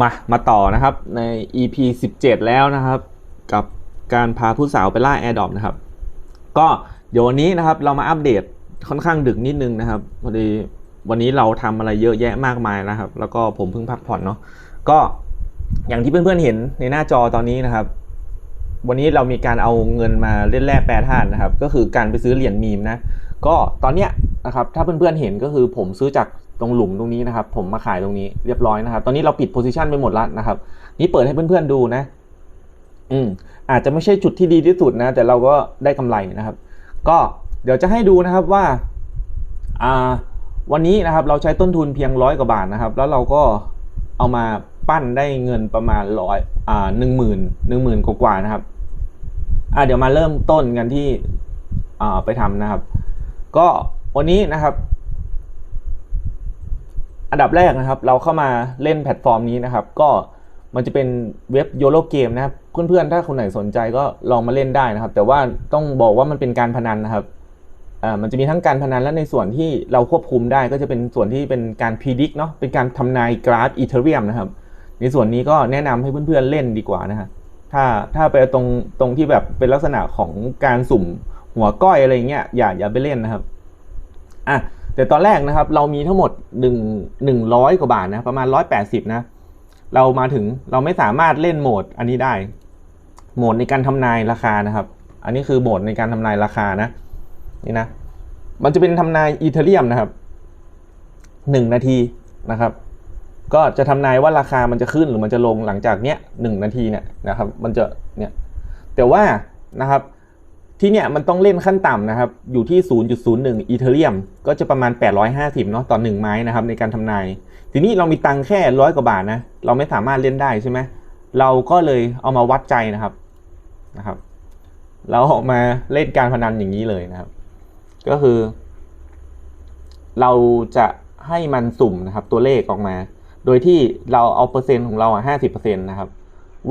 มา มาต่อนะครับใน EP 17 แล้วนะครับ กับการพาผู้สาวไปล่าแอร์ดอปนะครับ ก็เดี๋ยววันนี้นะครับเรามาอัปเดตค่อนข้างดึกนิดนึงนะครับพอดีวันนี้เราทำอะไรเยอะแยะมากมายนะครับ แล้วก็ผมเพิ่งพักผ่อนเนาะก็อย่างที่เพื่อนๆเห็นในหน้าจอตอนนี้นะครับ วันนี้เรามีการเอาเงินมาเล่นแร่แปรธาตุนะครับ ก็คือการไปซื้อเหรียญมีมนะ ก็ตอนเนี้ยนะครับถ้าเพื่อนๆเห็นก็คือผมซื้อจากตรงหลุมตรงนี้นะครับ ผมมาขายตรงนี้เรียบร้อยนะครับ ตอนนี้เราปิดโพซิชันไปหมดแล้วนะครับ นี่เปิดให้เพื่อนๆดูนะ อืมอาจจะไม่ใช่จุดที่ดีที่สุดนะ แต่เราก็ได้กำไรนะครับ ก็เดี๋ยวจะให้ดูนะครับว่าอ่าวันนี้นะครับเราใช้ต้นทุนเพียงร้อยกว่าบาทนะครับ แล้วเราก็เอามาปั้นได้เงินประมาณร้อยอ่าหนึ่งหมื่นหนึ่งหมื่นกว่านะครับอ่าเดี๋ยวมาเริ่มต้นกันที่อ่าไปทำนะครับ ก็วันนี้นะครับ อันดับแรกนะครับ เราเข้ามาเล่นแพลตฟอร์มนี้นะครับ ก็มันจะเป็นเว็บโยโ o เกมนะครับ เพื่อนๆ ถ้าคนไหนสนใจก็ลองมาเล่นได้นะครับ แต่ว่าต้องบอกว่ามันเป็นการพนันนะครับอ่ามันจะมีทั้งการพนันและในส่วนที่เราควบคุมได้ก็จะเป็นส่วนที่เป็นการพิจิกเนาะเป็นการทำนายกราฟอีเทเรียมนะครับ ในส่วนนี้ก็แนะนำให้เพื่อนๆเล่นดีกว่านะฮะถ้าถ้าไปตรงตรงที่แบบเป็นลักษณะของการสุ่ม หัวก้อยอะไรเงี้ยอย่าอย่าไปเล่นนะครับอะแต่ตอนแรกนะครับเรามีทั้งหมด1 100 กว่าบาทนะประมาณ 180 นะ เรามาถึงเราไม่สามารถเล่นโหมดอันนี้ได้ โหมดในการทำนายราคานะครับ อันนี้คือโหมดในการทำนายราคานะนี่นะ มันจะเป็นทำนายอีเทเรียมนะครับหนึ่งนาทีนะครับ ก็จะทำนายว่าราคามันจะขึ้นหรือมันจะลงหลังจากเนี้ยหนึ่งนาทีเนี่ยนะครับ มันจะเนี่ยแต่ว่านะครับ ที่เนี่ยมันต้องเล่นขั้นต่ำนะครับ อยู่ที่ 0.01 อีเทเรียม ก็จะประมาณ 850 เนาะต่อ 1 ไม้นะครับในการทำนาย ทีนี้เรามีตังค์แค่ร้อยกว่าบาทนะ เราไม่สามารถเล่นได้ใช่ไหม เราก็เลยเอามาวัดใจนะครับ นะครับ เราออกมาเล่นการพนันอย่างนี้เลยนะครับ ก็คือ เราจะให้มันสุ่มนะครับ ตัวเลขออกมา โดยที่เราเอาเปอร์เซ็นต์ของเราอะห้าสิบเปอร์เซ็นต์นะครับ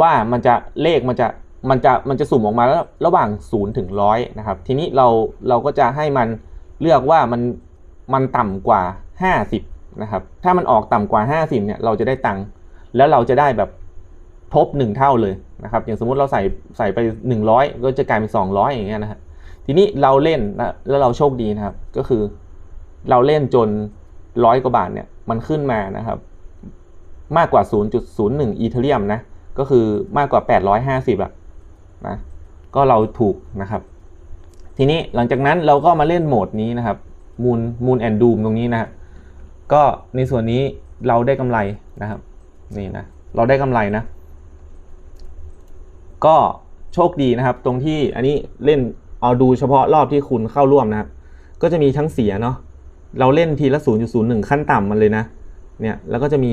ว่ามันจะเลขมันจะ มันจะมันจะสุ่มออกมาแล้วระหว่างศูนย์ถึงร้อยนะครับทีนี้เราเราก็จะให้มันเลือกว่ามันมันต่ำกว่าห้าสิบนะครับถ้ามันออกต่ำกว่าห้าสิบเนี่ยเราจะได้ตังค์แล้วเราจะได้แบบทบหนึ่งเท่าเลยนะครับอย่างสมมุติเราใส่ใส่ไปหนึ่งร้อยก็จะกลายเป็นสองร้อยอย่างเงี้ยนะครับทีนี้เราเล่นนะแล้วเราโชคดีนะครับ ก็คือเราเล่นจนร้อยกว่าบาทเนี่ยมันขึ้นมานะครับ มากกว่า 0.01 อีเทเรียมนะก็คือมากกว่า 850อะ นะก็เราถูกนะครับ ทีนี้หลังจากนั้นเราก็มาเล่นโหมดนี้นะครับ Moon Moon and Doom ตรงนี้นะก็ในส่วนนี้เราได้กำไรนะครับนี่นะเราได้กำไรนะ ก็โชคดีนะครับ ตรงที่อันนี้เล่นเอาดูเฉพาะรอบที่คุณเข้าร่วมนะครับ ก็จะมีทั้งเสียเนาะเราเล่นทีละ 0.01 ขั้นต่ำมันเลยนะ เนี่ย แล้วก็จะมี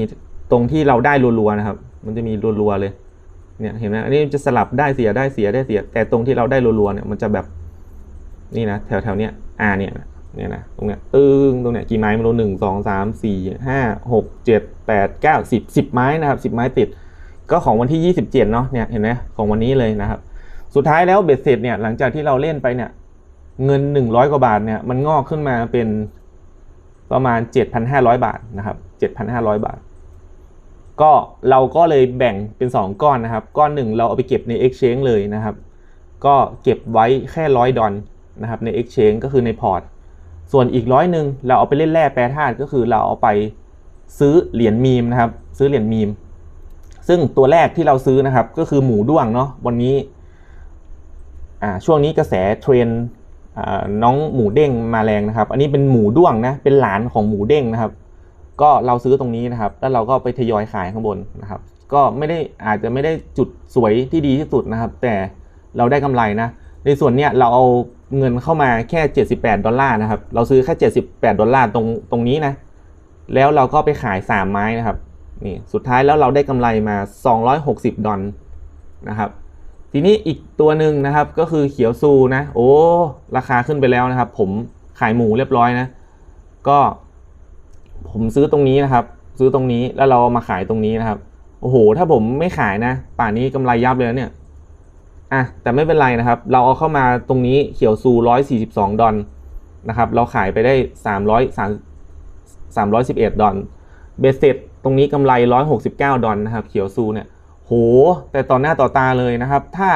ตรงที่เราได้รัวๆนะครับ มันจะมีรัวๆเลย เนี่ยเห็นไหมอันนี้จะสลับได้เสียได้เสียได้เสีย แต่ตรงที่เราได้รัวๆเนี่ยมันจะแบบนี่นะแถวๆเนี้ยอ่าเนี่ยเนี่ยนะตรงเนี้ยตึ้งตรงเนี้ยกี่ไม้ไม่รู้หนึ่งสองสามสี่ห้าหกเจ็ดแปดเก้าสิบสิบไม้นะครับสิบไม้ติด ก็ของวันที่ยี่สิบเจ็ดเนาะเนี่ยเห็นไหมของวันนี้เลยนะครับ สุดท้ายแล้วเบ็ดเสร็จเนี่ยหลังจากที่เราเล่นไปเนี่ย เงินหนึ่งร้อยกว่าบาทเนี่ยมันงอกขึ้นมาเป็นประมาณเจ็ดพันห้าร้อยบาทนะครับเจ็ดพันห้าร้อยบาท ก็เราก็เลยแบ่งเป็น 2 ก้อนนะครับ ก้อนหนึ่งเราเอาไปเก็บใน Exchange เลยนะครับ ก็เก็บไว้แค่ร้อยดอลนะครับใน Exchange ก็คือในพอร์ต ส่วนอีกร้อยหนึ่งเราเอาไปเล่นแร่แปรธาตุก็คือเราเอาไปซื้อเหรียญมีมนะครับ ซื้อเหรียญมีม ซึ่งตัวแรกที่เราซื้อนะครับ ก็คือหมูด้วงเนาะวันนี้ช่วงนี้กระแสเทรนน้องหมูเด้งมาแรงนะครับ อันนี้เป็นหมูด้วงนะเป็นหลานของหมูเด้งนะครับ ก็เราซื้อตรงนี้นะครับ แล้วเราก็ไปทยอยขายข้างบนนะครับ ก็ไม่ได้อาจจะไม่ได้จุดสวยที่ดีที่สุดนะครับ แต่เราได้กำไรนะ ในส่วนเนี้ยเราเอาเงินเข้ามาแค่ 78 ดอลลาร์นะครับ เราซื้อแค่ 78 ดอลลาร์ตรงตรงนี้นะ แล้วเราก็ไปขาย 3 ไม้นะครับ นี่ สุดท้ายแล้วเราได้กำไรมา 260 ดอลนะครับ ทีนี้อีกตัวหนึ่งนะครับ ก็คือเขียวซูนะ โอ้ ราคาขึ้นไปแล้วนะครับ ผมขายหมูเรียบร้อยนะ ก็ ผมซื้อตรงนี้นะครับ ซื้อตรงนี้แล้วเราเอามาขายตรงนี้นะครับ โอ้โห ถ้าผมไม่ขายนะ ป่านนี้กำไรยับเลยนะเนี่ยอะแต่ไม่เป็นไรนะครับ เราเอาเข้ามาตรงนี้เขียวซูร้อยสี่สิบสองดอลนะครับ เราขายไปได้สามร้อยสามสามร้อยสิบเอ็ดดอลเบสเซ็ตตรงนี้กำไร169ดอลนะครับ เขียวซูเนี่ยโห แต่ต่อหน้าต่อตาเลยนะครับ ถ้า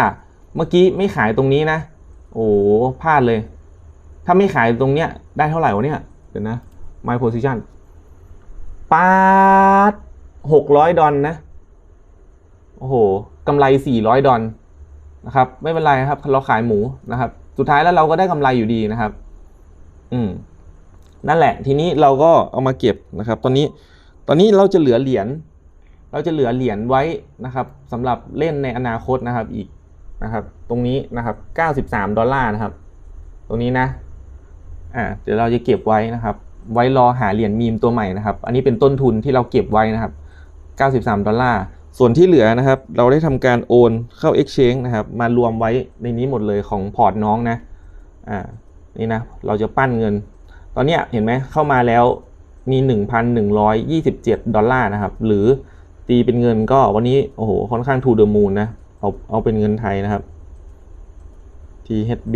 เมื่อกี้ไม่ขายตรงนี้นะ โอ้พลาดเลย ถ้าไม่ขายตรงเนี้ยได้เท่าไหร่วะเนี่ย เดี๋ยวนะ my position ปาด600ดอลนะ โอ้โหกำไร400ดอลนะครับ ไม่เป็นไรครับ เราขายหมูนะครับ สุดท้ายแล้วเราก็ได้กำไรอยู่ดีนะครับ อืม นั่นแหละ ทีนี้เราก็เอามาเก็บนะครับ ตอนนี้ ตอนนี้เราจะเหลือเหรียญ เราจะเหลือเหรียญไว้นะครับสำหรับเล่นในอนาคตนะครับ อีกนะครับ ตรงนี้นะครับ93ดอลลาร์นะครับ ตรงนี้นะ อ่า เดี๋ยวเราจะเก็บไว้นะครับ ไว้รอหาเหรียญมีมตัวใหม่นะครับ อันนี้เป็นต้นทุนที่เราเก็บไว้นะครับ 93 ดอลลาร์ ส่วนที่เหลือนะครับ เราได้ทำการโอนเข้า Exchange นะครับ มารวมไว้ในนี้หมดเลยของพอร์ตน้องนะ อ่า นี่นะ เราจะปั้นเงิน ตอนนี้เห็นไหมเข้ามาแล้วมี 1,127 ดอลลาร์นะครับ หรือตีเป็นเงินก็วันนี้ โอ้โห ค่อนข้างทูเดอะมูนนะ เอาเอาเป็นเงินไทยนะครับ THB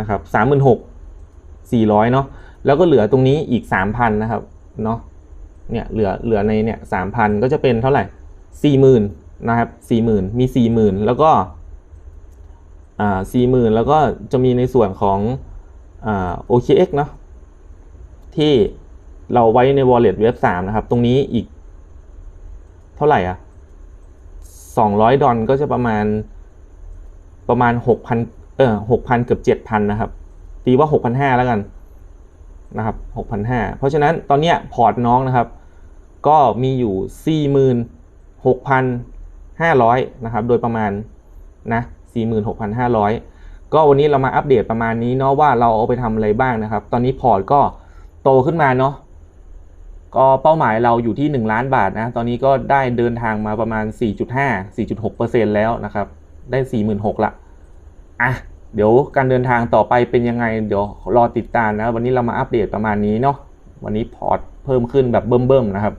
นะครับ36,400 เนาะ แล้วก็เหลือตรงนี้อีก 3,000 นะครับเนาะเนี่ยเหลือเหลือในเนี่ย3,000ก็จะเป็นเท่าไหร่40,000นนะครับ40,000มี40,000แล้วก็อ่า40,000แล้วก็จะมีในส่วนของอ่า OKX เนาะที่เราไว้ใน wallet เว็บ3นะครับ ตรงนี้อีกเท่าไหร่อะ200ดอลก็จะประมาณประมาณ6,000เออ6,000เกือบ7,000นะครับ ตีว่า6,500แล้วกัน นะครับ6,500 เพราะฉะนั้นตอนนี้พอร์ตน้องนะครับ ก็มีอยู่ 46,500 นะครับ โดยประมาณนะ46,500 ก็วันนี้เรามาอัปเดตประมาณนี้เนาะว่าเราเอาไปทำอะไรบ้างนะครับ ตอนนี้พอร์ตก็โตขึ้นมาเนาะก็เป้าหมายเราอยู่ที่ 1 ล้านบาทนะ ตอนนี้ก็ได้เดินทางมาประมาณ 4.5 4.6%แล้วนะครับ ได้ 46,000ละอะ เดี๋ยวการเดินทางต่อไปเป็นยังไง เดี๋ยวรอติดตามนะวันนี้เรามาอัปเดตประมาณนี้เนาะวันนี้พอร์ตเพิ่มขึ้นแบบเบิ่มๆนะครับ